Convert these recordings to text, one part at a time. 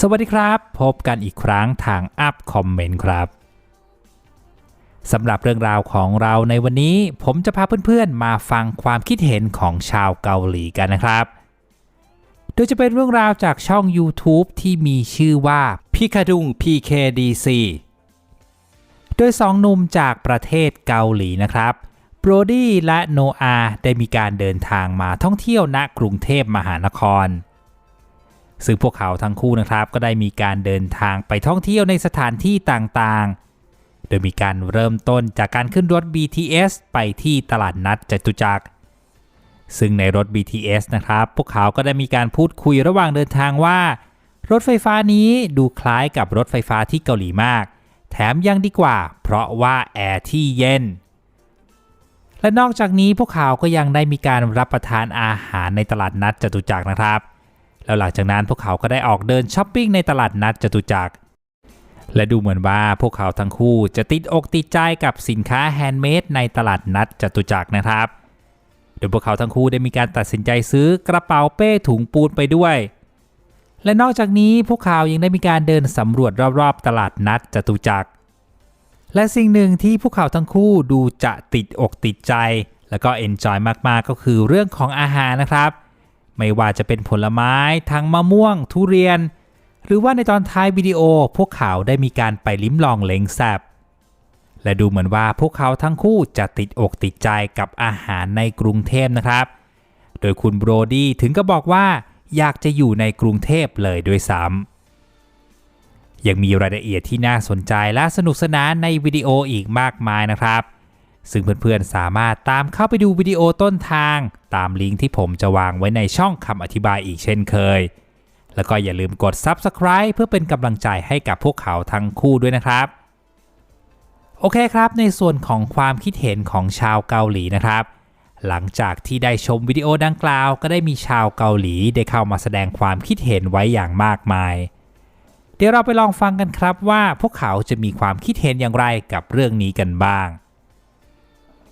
สวัสดีครับ พบกันอีกครั้งทางอัพคอมเมนต์ครับสำหรับเรื่องราวของเราในวันนี้ ผมจะพาเพื่อนๆ มาฟังความคิดเห็นของชาวเกาหลีกันนะครับ โดยจะเป็นเรื่องราวจากช่อง YouTube ที่มีชื่อว่าพิคาดุง PKDC โดยสองหนุ่มจากประเทศเกาหลีนะครับโบรดี้และโนอาได้มีการเดินทางมาท่องเที่ยวณกรุงเทพมหานคร ซึ่งพวกเขาทั้งคู่นะครับก็ได้มีการเดินทางไปท่องเที่ยวในสถานที่ต่างๆ โดยมีการเริ่มต้นจากการขึ้นรถ BTS ไปที่ตลาดนัดจตุจักร ซึ่งในรถ BTS นะครับ พวกเขาก็ได้มีการพูดคุยระหว่างเดินทางว่า รถไฟฟ้านี้ดูคล้ายกับรถไฟฟ้าที่เกาหลีมาก แถมยังดีกว่า เพราะว่าแอร์ที่เย็นและนอกจากนี้พวกเขาก็ยังได้มีการรับประทานอาหารในตลาดนัดจตุจักรนะครับ แล้วหลังจากนั้นพวกเขาก็ได้ออกเดินช้อปปิ้งในตลาดนัดจตุจักร และดูเหมือนว่าพวกเขาทั้งคู่จะติดอกติดใจกับสินค้าแฮนด์เมดในตลาดนัดจตุจักรนะครับโดยพวกเขาทั้งคู่ได้มีการตัดสินใจซื้อกระเป๋าเป้ถุงปูนไปด้วย และนอกจากนี้พวกเขายังได้มีการเดินสำรวจรอบๆ ตลาดนัดจตุจักร และสิ่งหนึ่งที่พวกเขาทั้งคู่ดูจะติดอกติดใจ แล้วก็เอนจอยมากๆก็คือเรื่องของอาหารนะครับ ไม่ว่าจะเป็นผลไม้ทั้งมะม่วง ทุเรียน หรือว่าในตอนท้ายวิดีโอพวกเขาได้มีการไปลิ้มลองเล้งแซบและดูเหมือนว่าพวกเขาทั้งคู่จะติดอกติดใจกับอาหารในกรุงเทพนะครับ โดยคุณโบรดี้ถึงก็บอกว่าอยากจะอยู่ในกรุงเทพเลยด้วยซ้ำยังมีรายละเอียดที่น่าสนใจและสนุกสนานในวิดีโออีกมากมายนะครับ ซึ่งเพื่อนๆ สามารถตามเข้าไปดูวิดีโอต้นทาง ตามลิงก์ที่ผมจะวางไว้ในช่องคำอธิบายอีกเช่นเคย แล้วก็อย่าลืมกด Subscribe เพื่อเป็นกำลังใจให้กับพวกเขาทั้งคู่ด้วยนะครับ โอเคครับ ในส่วนของความคิดเห็นของชาวเกาหลีนะครับ หลังจากที่ได้ชมวิดีโอดังกล่าว ก็ได้มีชาวเกาหลีได้เข้ามาแสดงความคิดเห็นไว้อย่างมากมาย เดี๋ยวเราไปลองฟังกันครับว่าพวกเขาจะมีความคิดเห็นอย่างไรกับเรื่องนี้กันบ้าง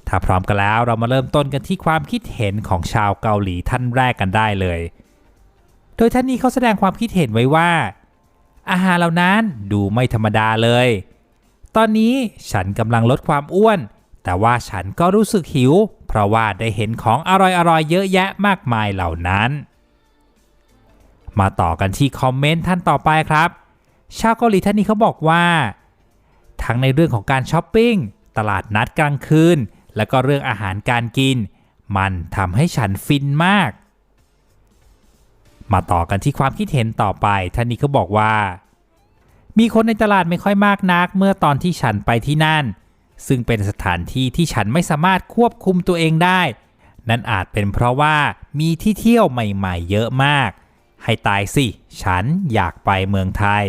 ถ้าพร้อมกันแล้วเรามาเริ่มต้นกันที่ความคิดเห็นของชาวเกาหลีท่านแรกกันได้เลย โดยท่านนี้เขาแสดงความคิดเห็นไว้ว่า อาหารเหล่านั้นดูไม่ธรรมดาเลย ตอนนี้ฉันกำลังลดความอ้วน แต่ว่าฉันก็รู้สึกหิว เพราะว่าได้เห็นของอร่อยๆเยอะแยะมากมายเหล่านั้น มาต่อกันที่คอมเมนต์ท่านต่อไปครับ ชาวเกาหลีท่านนี้เขาบอกว่า ทั้งในเรื่องของการช้อปปิ้ง ตลาดนัดกลางคืน แล้วก็เรื่องอาหารการกิน มันทำให้ฉันฟินมาก มาต่อกันที่ความคิดเห็นต่อไปท่านนี้เขาบอกว่า มีคนในตลาดไม่ค่อยมากนัก เมื่อตอนที่ฉันไปที่นั่น ซึ่งเป็นสถานที่ที่ฉันไม่สามารถควบคุมตัวเองได้ นั่นอาจเป็นเพราะว่ามีที่เที่ยวใหม่ๆ เยอะมาก ให้ตายสิ ฉันอยากไปเมืองไทย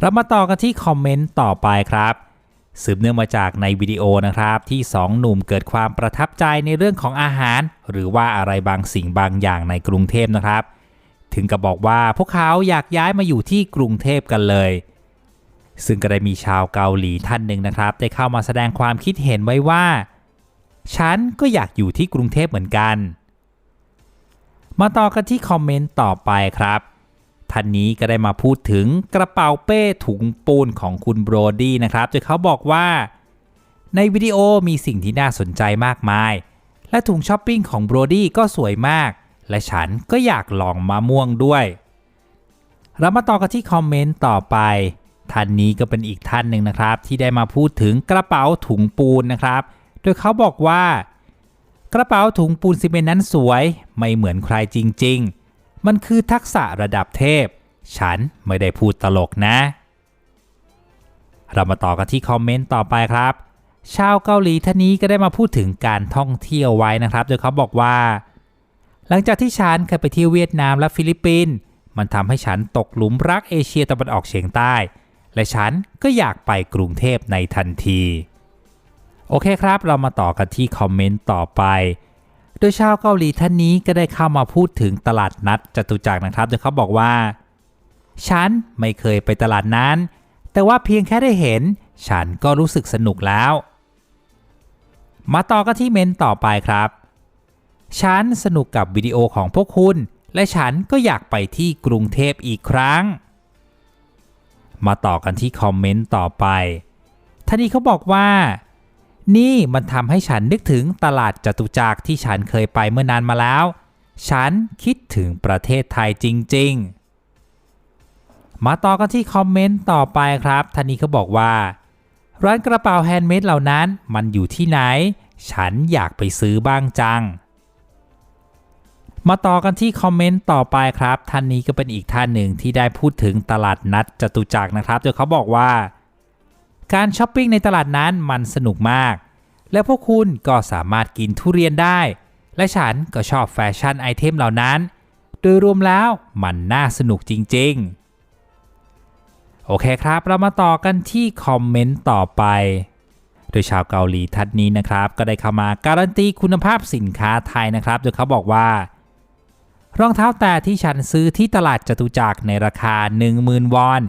เรามาต่อกันที่คอมเมนต์ต่อไปครับ สืบเนื่องมาจากในวิดีโอนะครับที่สองหนุ่มเกิดความประทับใจในเรื่องของอาหาร หรือว่าอะไรบางสิ่งบางอย่างในกรุงเทพนะครับ ถึงกับบอกว่าพวกเขาอยากย้ายมาอยู่ที่กรุงเทพกันเลย ซึ่งก็ได้มีชาวเกาหลีท่านหนึ่งนะครับ ได้เข้ามาแสดงความคิดเห็นไว้ว่า ฉันก็อยากอยู่ที่กรุงเทพเหมือนกัน มาต่อกันที่คอมเมนต์ต่อไปครับ ท่านนี้ก็ได้มาพูดถึงกระเป๋าเป้ถุงปูนของคุณโบรดี้นะครับโดยเขาบอกว่า ในวิดีโอมีสิ่งที่น่าสนใจมากมาย และถุงช้อปปิ้งของโบรดี้ก็สวยมาก และฉันก็อยากลองมะม่วงด้วย เรามาต่อกันที่คอมเมนต์ต่อไปท่านนี้ก็เป็นอีกท่านหนึ่งนะครับ ที่ได้มาพูดถึงกระเป๋าถุงปูนนะครับ โดยเขาบอกว่า กระเป๋าถุงปูนซีเมนต์นั้นสวย ไม่เหมือนใครจริง ๆ มันคือทักษะระดับเทพ ฉันไม่ได้พูดตลกนะ เรามาต่อกันที่คอมเมนต์ต่อไปครับ ชาวเกาหลีท่านนี้ก็ได้มาพูดถึงการท่องเที่ยวไว้นะครับ โดยเขาบอกว่า หลังจากที่ฉันเคยไปเที่ยวเวียดนามและฟิลิปปินส์มันทำให้ฉันตกหลุมรักเอเชียตะวันออกเฉียงใต้ และฉันก็อยากไปกรุงเทพในทันที โอเคครับ เรามาต่อกันที่คอมเมนต์ต่อไป โดยชาวเกาหลีท่านนี้ก็ได้เข้ามาพูดถึงตลาดนัดจตุจักรนะครับโดยเขาบอกว่า ฉันไม่เคยไปตลาดนั้น แต่ว่าเพียงแค่ได้เห็น ฉันก็รู้สึกสนุกแล้ว มาต่อกันที่เมนต์ต่อไปครับ ฉันสนุกกับวิดีโอของพวกคุณ และฉันก็อยากไปที่กรุงเทพอีกครั้ง มาต่อกันที่คอมเมนต์ต่อไปท่านี้เขาบอกว่า นี่มันทำให้ฉันนึกถึงตลาดจตุจักรที่ฉันเคยไปเมื่อนานมาแล้ว ฉันคิดถึงประเทศไทยจริง ๆ มาต่อกันที่คอมเมนต์ต่อไปครับท่านนี้เขาบอกว่า ร้านกระเป๋าแฮนด์เมดเหล่านั้นมันอยู่ที่ไหน ฉันอยากไปซื้อบ้างจัง มาต่อกันที่คอมเมนต์ต่อไปครับท่านนี้ก็เป็นอีกท่านหนึ่งที่ได้พูดถึงตลาดนัดจตุจักรนะครับโดยเขาบอกว่า การช้อปปิ้งในตลาดนั้นมันสนุกมาก และพวกคุณก็สามารถกินทุเรียนได้ และฉันก็ชอบแฟชั่นไอเทมเหล่านั้น โดยรวมแล้วมันน่าสนุกจริงๆ โอเคครับ เรามาต่อกันที่คอมเมนต์ต่อไป โดยชาวเกาหลีท่านนี้นะครับ ก็ได้เข้ามาการันตีคุณภาพสินค้าไทยนะครับ โดยเขาบอกว่ารองเท้าแตะที่ฉันซื้อที่ตลาดจตุจักรในราคา 10,000 วอน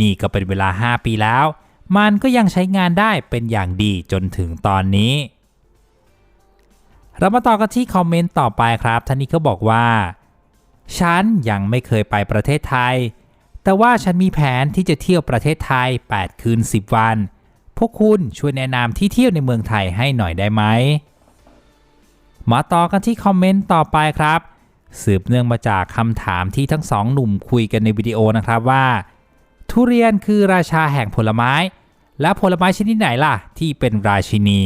นี่ก็เป็นเวลา 5 ปีแล้ว มันก็ยังใช้งานได้เป็นอย่างดีจนถึงตอนนี้ เรามาต่อกันที่คอมเมนต์ต่อไปครับท่านนี้ก็บอกว่า ฉันยังไม่เคยไปประเทศไทย แต่ว่าฉันมีแผนที่จะเที่ยวประเทศไทย 8 คืน 10 วัน พวกคุณช่วยแนะนำที่เที่ยวในเมืองไทยให้หน่อยได้ไหม มาต่อกันที่คอมเมนต์ต่อไปครับ สืบเนื่องมาจากคำถามที่ทั้งสองหนุ่มคุยกันในวิดีโอนะครับว่า ทุเรียนคือราชาแห่งผลไม้ และผลไม้ชนิดไหนล่ะ ที่เป็นราชินี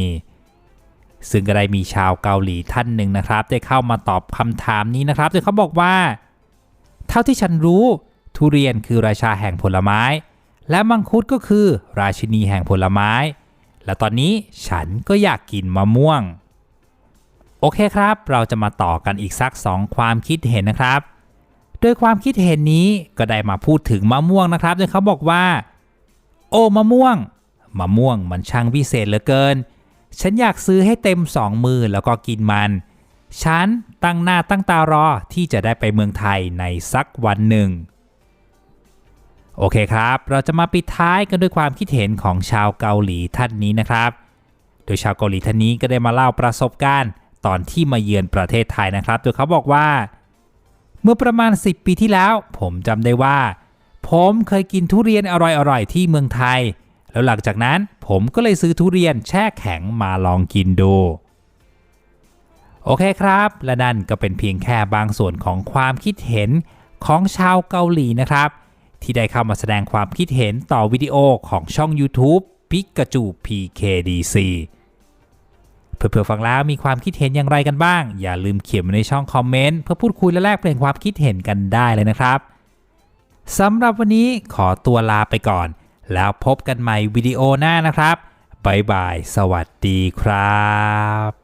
ซึ่งก็ได้มีชาวเกาหลีท่านหนึ่งนะครับ ได้เข้ามาตอบคำถามนี้นะครับโดยเขาบอกว่า เท่าที่ฉันรู้ ทุเรียนคือราชาแห่งผลไม้ และมังคุดก็คือราชินีแห่งผลไม้ และตอนนี้ฉันก็อยากกินมะม่วง โอเคครับ เราจะมาต่อกันอีกสัก2ความคิดเห็นนะครับ โดยความคิดเห็นนี้ก็ได้มาพูดถึงมะม่วงนะครับโดยเขาบอกว่า โอ้มะม่วงมะม่วงมันช่างวิเศษเหลือเกิน ฉันอยากซื้อให้เต็มสองมือแล้วก็กินมัน ฉันตั้งหน้าตั้งตารอที่จะได้ไปเมืองไทยในสักวันหนึ่ง โอเคครับ เราจะมาปิดท้ายกันด้วยความคิดเห็นของชาวเกาหลีท่านนี้นะครับ โดยชาวเกาหลีท่านนี้ก็ได้มาเล่าประสบการณ์ ตอนที่มาเยือนประเทศไทยนะครับ โดยเขาบอกว่า เมื่อประมาณ 10 ปีที่แล้ว ผมจำได้ว่า ผมเคยกินทุเรียนอร่อยๆ ที่เมืองไทย แล้วหลังจากนั้นผมก็เลยซื้อทุเรียนแช่แข็งมาลองกินดู โอเคครับ และนั่นก็เป็นเพียงแค่บางส่วนของความคิดเห็นของชาวเกาหลีนะครับ ที่ได้เข้ามาแสดงความคิดเห็นต่อวิดีโอของช่อง YouTube ปิกาจู PKDC เพื่อๆฟังแล้วมีความคิดเห็นอย่างไรกันบ้าง อย่าลืมเขียนมาในช่องคอมเมนต์เพื่อพูดคุยและแลกเปลี่ยนความคิดเห็นกันได้เลยนะครับสำหรับวันนี้ขอตัวลาไปก่อน แล้วพบกันใหม่วิดีโอหน้านะครับบ๊ายบาย สวัสดีครับ